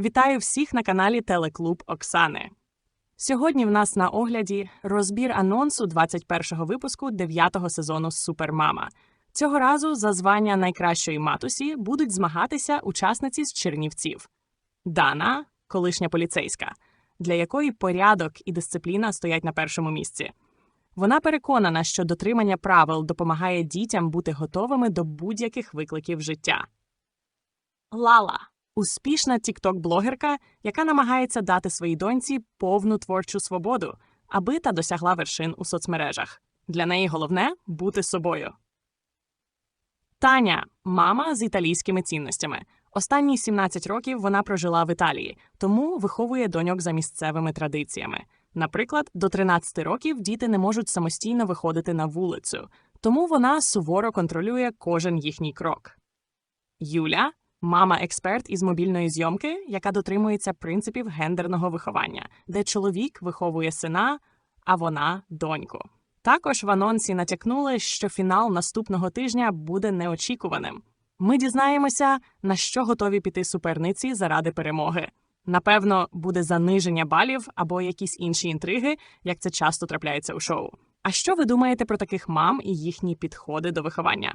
Вітаю всіх на каналі Телеклуб Оксани. Сьогодні в нас на огляді розбір анонсу 21-го випуску 9-го сезону Супермама. Цього разу за звання найкращої матусі будуть змагатися учасниці з Чернівців. Дана, колишня поліцейська, для якої порядок і дисципліна стоять на першому місці. Вона переконана, що дотримання правил допомагає дітям бути готовими до будь-яких викликів життя. Лала успішна тікток-блогерка, яка намагається дати своїй доньці повну творчу свободу, аби та досягла вершин у соцмережах. Для неї головне бути собою. Таня мама з італійськими цінностями. Останні 17 років вона прожила в Італії, тому виховує доньок за місцевими традиціями. Наприклад, до 13 років діти не можуть самостійно виходити на вулицю, тому вона суворо контролює кожен їхній крок. Юля мама-експерт із мобільної зйомки, яка дотримується принципів гендерного виховання, де чоловік виховує сина, а вона доньку. Також в анонсі натякнули, що фінал наступного тижня буде неочікуваним. Ми дізнаємося, на що готові піти суперниці заради перемоги. Напевно, буде заниження балів або якісь інші інтриги, як це часто трапляється у шоу. А що ви думаєте про таких мам і їхні підходи до виховання?